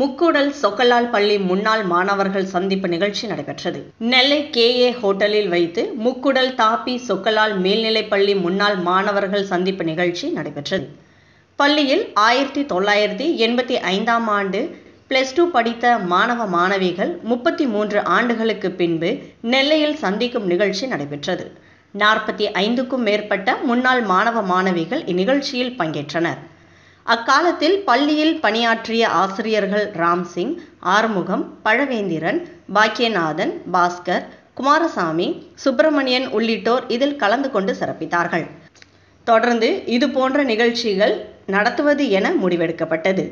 முக்கூடல் சொக்கலால் பள்ளி முன்னாள் மாணவர்கள் சந்திப்பு நிகழ்ச்சி நடைபெற்றது. நெல்லை கேஏ ஹோட்டலில் வைத்து முக்குடல் தாப்பி சொக்கலால் மேல்நிலைப்பள்ளி முன்னாள் மாணவர்கள் சந்திப்பு நிகழ்ச்சி நடைபெற்றது. பள்ளியில் ஆயிரத்தி தொள்ளாயிரத்தி எண்பத்தி ஐந்தாம் ஆண்டு பிளஸ் டூ படித்த மாணவ மாணவிகள் முப்பத்தி மூன்று ஆண்டுகளுக்கு பின்பு நெல்லையில் சந்திக்கும் நிகழ்ச்சி நடைபெற்றது. நாற்பத்தி ஐந்துக்கும் மேற்பட்ட முன்னாள் மாணவ மாணவிகள் இந்நிகழ்ச்சியில் பங்கேற்றனர். அக்காலத்தில் பள்ளியில் பணியாற்றிய ஆசிரியர்கள் ராம்சிங் ஆறுமுகம் பழவேந்திரன் பாக்கியநாதன் பாஸ்கர் குமாரசாமி சுப்பிரமணியன் உள்ளிட்டோர் இதில் கலந்து கொண்டு சிறப்பித்தார்கள். தொடர்ந்து இது போன்ற நிகழ்ச்சிகள் நடத்துவது என முடிவெடுக்கப்பட்டது.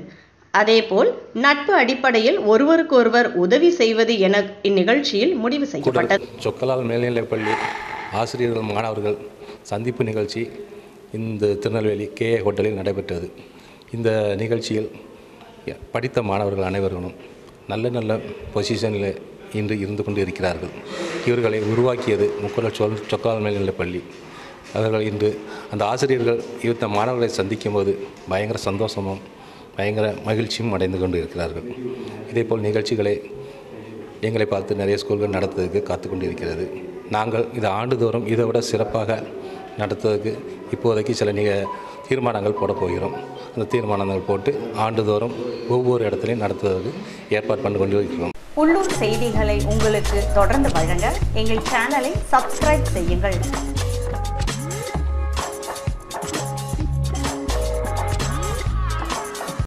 அதேபோல் நட்பு அடிப்படையில் ஒருவருக்கொருவர் உதவி செய்வது என இந்நிகழ்ச்சியில் முடிவு செய்யப்பட்டது. சொக்கலால் மேல்நிலைப்பள்ளி ஆசிரியர்கள் மாணவர்கள் சந்திப்பு நிகழ்ச்சி இந்த திருநெல்வேலி கே ஹோட்டலில் நடைபெற்றது. இந்த நிகழ்ச்சியில் படித்த மாணவர்கள் அனைவர்களும் நல்ல நல்ல பொசிஷனில் இன்று இருந்து கொண்டு இருக்கிறார்கள். இவர்களை உருவாக்கியது முக்குள சொல் சொக்கலால் மேல்நிலைப்பள்ளி அவர்கள் இன்று அந்த ஆசிரியர்கள் இந்த மாணவர்களை சந்திக்கும் போது பயங்கர சந்தோஷமும் பயங்கர மகிழ்ச்சியும் அடைந்து கொண்டு இருக்கிறார்கள். இதேபோல் நிகழ்ச்சிகளை எங்களை பார்த்து நிறைய ஸ்கூல்கள் நடத்துவதற்கு காத்து கொண்டு இருக்கிறது. நாங்கள் இதை ஆண்டுதோறும் இதை விட சிறப்பாக நடத்துவதற்கு இப்போதைக்கு சில நிக தீர்மானங்கள் போட போகிறோம். அந்த தீர்மானங்கள் போட்டு ஆண்டுதோறும் ஒவ்வொரு இடத்துலையும் நடத்துவதற்கு ஏற்பாடு பண்ணி கொண்டு இருக்கிறோம் உள்ளூர் செய்திகளை உங்களுக்கு தொடர்ந்து வழங்க எங்கள் சேனலை சப்ஸ்கிரைப் செய்யுங்கள்.